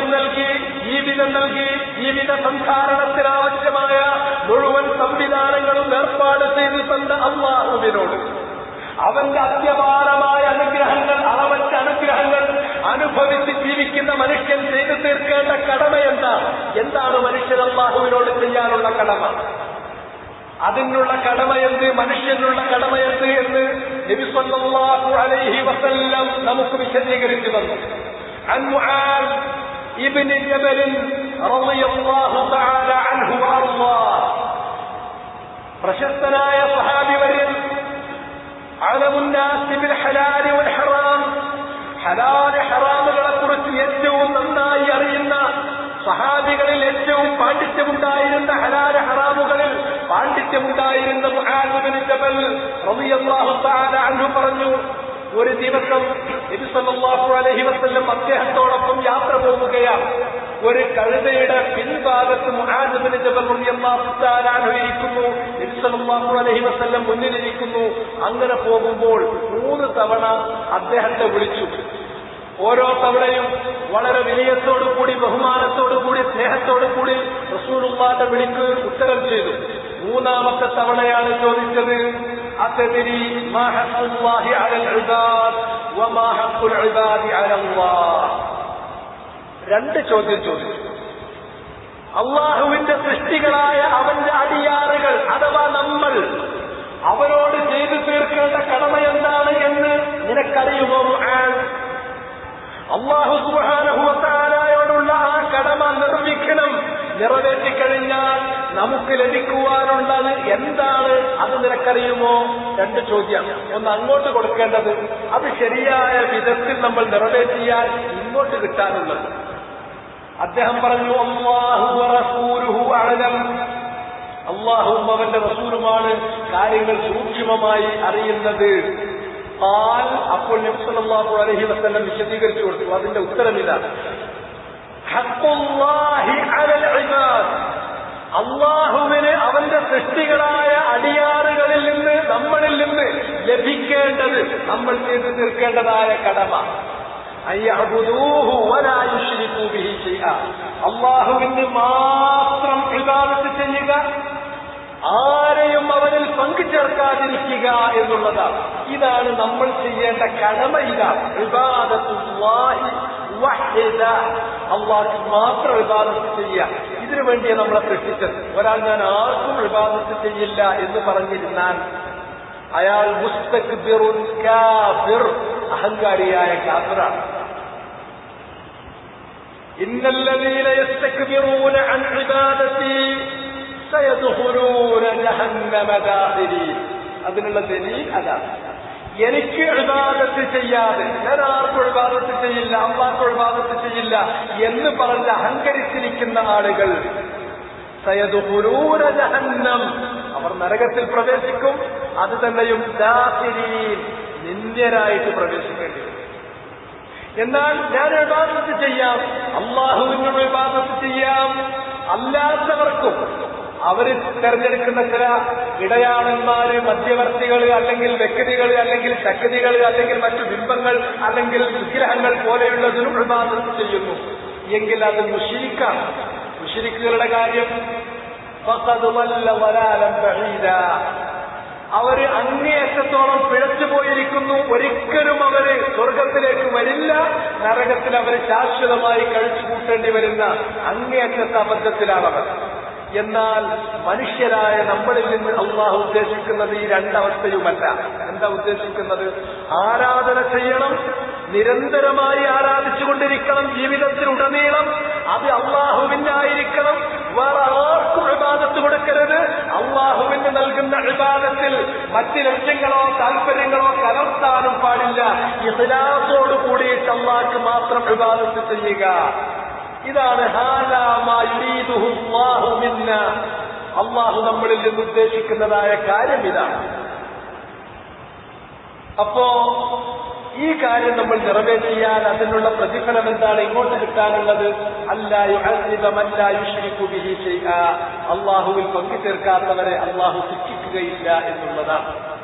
നൽകി ജീവിതം നൽകി ജീവിത സംസാരണത്തിനാവശ്യമായ മുഴുവൻ സംവിധാനങ്ങളും ഏർപ്പാട് ചെയ്തു തന്ന അമ്മാവിനോട് അവന്റെ അത്യപാരമായ അനുഗ്രഹങ്ങൾ അളവറ്റ അനുഗ്രഹങ്ങൾ അനുഭവിച്ച് ജീവിക്കുന്ന മനുഷ്യൻ ചെയ്തു തീർക്കേണ്ട കടമ എന്താ എന്താണ് മനുഷ്യൻ അമ്മാവിനോട് ചെയ്യാനുള്ള കടമ? അതിനുള്ള കടമയെന്ത്? മനുഷ്യനുള്ള കടമയെന്ത് എന്ന് നബിസ്വല്ലാഹു അലൈഹി വസല്ലം നമുക്ക് വിശദീകരിച്ചു തന്നു. ابن جبل رضي الله تعالى عنه وارضاه പ്രശസ്തനായ സഹാബി വര്യൻ അലമുന്നാസി ബിൽ ഹലാലി വൽ ഹറാം ഹലാല് ഹറാമുകളെ കുറിച്ച് ഏറ്റവും നന്നായി അറിയുന്ന സഹാബികളിൽ ഏറ്റവും പാണ്ഡിത്യമുണ്ടായിരുന്ന ഹലാല ഹറാമുകളിൽ പാണ്ഡിത്യമുണ്ടായിരുന്ന മുആദ് ബിൻ ജബൽ റളിയല്ലാഹു തആല അൻഹു പറഞ്ഞു ഒരു ദിവസം നബി സല്ലല്ലാഹു അലൈഹി വസല്ലം അദ്ദേഹത്തോടൊപ്പം യാത്ര പോവുകയാണ് ഒരു കഴുതയുടെ പിൻഭാഗത്ത് മുഹാജിബിന് ബിൻ ജബൽ റളിയല്ലാഹു തആല അൻഹു ഇരിക്കുന്നു. നബി സല്ലല്ലാഹു അലൈഹി വസല്ലം മുന്നിലിരിക്കുന്നു അങ്ങനെ പോകുമ്പോൾ മൂന്ന് തവണ അദ്ദേഹത്തെ വിളിച്ചു. ഓരോ തവണയും വളരെ വിനയത്തോടു കൂടി ബഹുമാനത്തോടു കൂടി സ്നേഹത്തോടു കൂടി റസൂലുള്ളാന്റെ വിളിക്ക് ഉത്തരം ചെയ്തു. മൂന്നാമത്തെ തവണയാണ് ചോദിച്ചത് أتدري ما حق الله على العباد وما حق العباد على الله രണ്ട് ചോദ്യം ചോദിച്ചു അള്ളാഹുവിന്റെ സൃഷ്ടികളായ അവന്റെ അടിയാറുകൾ അഥവാ നമ്മൾ അവരോട് ചെയ്തു തീർക്കേണ്ട കടമ എന്താണ് എന്ന് നിനക്കറിയുമോ ആൻ അള്ളാഹു സുബാനഹുവത്താരായോടുള്ള ആ കടമ നിർമ്മിക്കണം നിറവേറ്റിക്കഴിഞ്ഞാൽ നമുക്ക് ലഭിക്കുവാനുള്ളത് എന്താണ് അത് നിനക്കറിയുമോ? രണ്ട് ചോദ്യം. ഒന്ന് അങ്ങോട്ട് കൊടുക്കേണ്ടത് അത് ശരിയായ വിധത്തിൽ നമ്മൾ നിറവേറ്റിയാൽ ഇങ്ങോട്ട് കിട്ടാനുള്ളത്. അദ്ദേഹം പറഞ്ഞു അള്ളാഹുവും അവന്റെ റസൂലുമാണ് കാര്യങ്ങൾ സൂക്ഷ്മമായി അറിയുന്നത്. പാൽ അപ്പോൾ നബി അലഹി വസ്ലം വിശദീകരിച്ചു കൊടുത്തു. അതിന്റെ ഉത്തരമില്ല ഹഖുല്ലാഹി അലൽ ഇബാദ്. അള്ളാഹുവിന് അവന്റെ സൃഷ്ടികളായ അടിയാറുകളിൽ നിന്ന് നമ്മളിൽ നിന്ന് ലഭിക്കേണ്ടത് നമ്മൾ ചെയ്തു തീർക്കേണ്ടതായ കടമ. അള്ളാഹുവിന് മാത്രം ഇബാദത്ത് ചെയ്യുക ആരെയും അവനിൽ പങ്കുചേർക്കാതിരിക്കുക എന്നുള്ളതാണ്. ഇതാണ് നമ്മൾ ചെയ്യേണ്ട കടമ ഇതാണ്. ഇബാദത്തുല്ലാഹി അള്ളാഹ്ക്ക് മാത്രം വിവാദത്ത് ചെയ്യുക. ഇതിനു വേണ്ടിയാണ് നമ്മളെ സൃഷ്ടിച്ചത്. ഒരാൾ ഞാൻ ആർക്കും വിവാദത്ത് ചെയ്യില്ല എന്ന് പറഞ്ഞിരുന്നാൽ അയാൾ കാഫിർ അഹങ്കാരിയായ കാഫിറാണ്. അതിനുള്ള ദലീൽ അതാണ്. എനിക്ക് ഇബാദത്ത് ചെയ്യാതെ ഞാൻ ആർക്കും ഇബാദത്ത് ചെയ്യില്ല അള്ളാഹ്ക്ക് ഇബാദത്ത് ചെയ്യില്ല എന്ന് പറഞ്ഞ് അഹങ്കരിച്ചിരിക്കുന്ന ആളുകൾ ജഹന്നം. അവർ നരകത്തിൽ പ്രവേശിക്കും അത് തന്നെയും നിന്ദ്യരായിട്ട് പ്രവേശിക്കേണ്ടി എന്നാൽ ഞാൻ വിവാദത്ത് ചെയ്യാം അള്ളാഹുവിന് വിവാദത്ത് ചെയ്യാം അല്ലാത്തവർക്കും അവർ തെരഞ്ഞെടുക്കുന്ന ചില ഇടയാളന്മാര് മധ്യവർത്തികൾ അല്ലെങ്കിൽ വ്യക്തികൾ അല്ലെങ്കിൽ ശക്തികൾ അല്ലെങ്കിൽ മറ്റു ബിംബങ്ങൾ അല്ലെങ്കിൽ വിഗ്രഹങ്ങൾ പോലെയുള്ളതിനും വിവാദത്ത് ചെയ്യുന്നു. എങ്കിൽ അത് മുഷിരിക്കാണ്. മുഷിരിക്കുകളുടെ കാര്യം. അവർ അങ്ങേയറ്റത്തോളം പിഴച്ചു പോയിരിക്കുന്നു. ഒരിക്കലും അവർ സ്വർഗത്തിലേക്ക് വരില്ല. നരകത്തിൽ അവർ ശാശ്വതമായി കഴിച്ചു കൂട്ടേണ്ടി വരുന്ന അങ്ങേയറ്റത്തെ അബദ്ധത്തിലാണവർ. എന്നാൽ മനുഷ്യരായ നമ്മളിൽ നിന്ന് അള്ളാഹു ഉദ്ദേശിക്കുന്നത് ഈ രണ്ടവസ്ഥയുമല്ല. എന്താ ഉദ്ദേശിക്കുന്നത്? ആരാധന ചെയ്യണം നിരന്തരമായി ആരാധിച്ചുകൊണ്ടിരിക്കണം ജീവിതത്തിലുടനീളം. അത് അള്ളാഹുവിനായിരിക്കണം വേറെ ആർക്കും വിവാദത്ത് കൊടുക്കരുത്. അള്ളാഹുവിന് നൽകുന്ന വിവാദത്തിൽ മറ്റ് ലക്ഷ്യങ്ങളോ താല്പര്യങ്ങളോ കലർത്താനും പാടില്ല. ഇഹ്ലാസോട് കൂടിയിട്ട് അള്ളാഹ്ക്ക് മാത്രം വിവാദത്ത് ചെയ്യുക. ഇതാണ് അള്ളാഹു നമ്മളിൽ നിന്ന് ഉദ്ദേശിക്കുന്നതായ കാര്യം ഇതാണ്. അപ്പോ ഈ കാര്യം നമ്മൾ നിറവേറ്റിയാൽ അതിനുള്ള പ്രതിഫലം എന്താണ് ഇങ്ങോട്ട് കിട്ടാനുള്ളത്? അല്ലാഹുവിൽ പങ്കു ചേർക്കാത്തവരെ അള്ളാഹു ശിക്ഷിക്കുകയില്ല എന്നുള്ളതാണ്.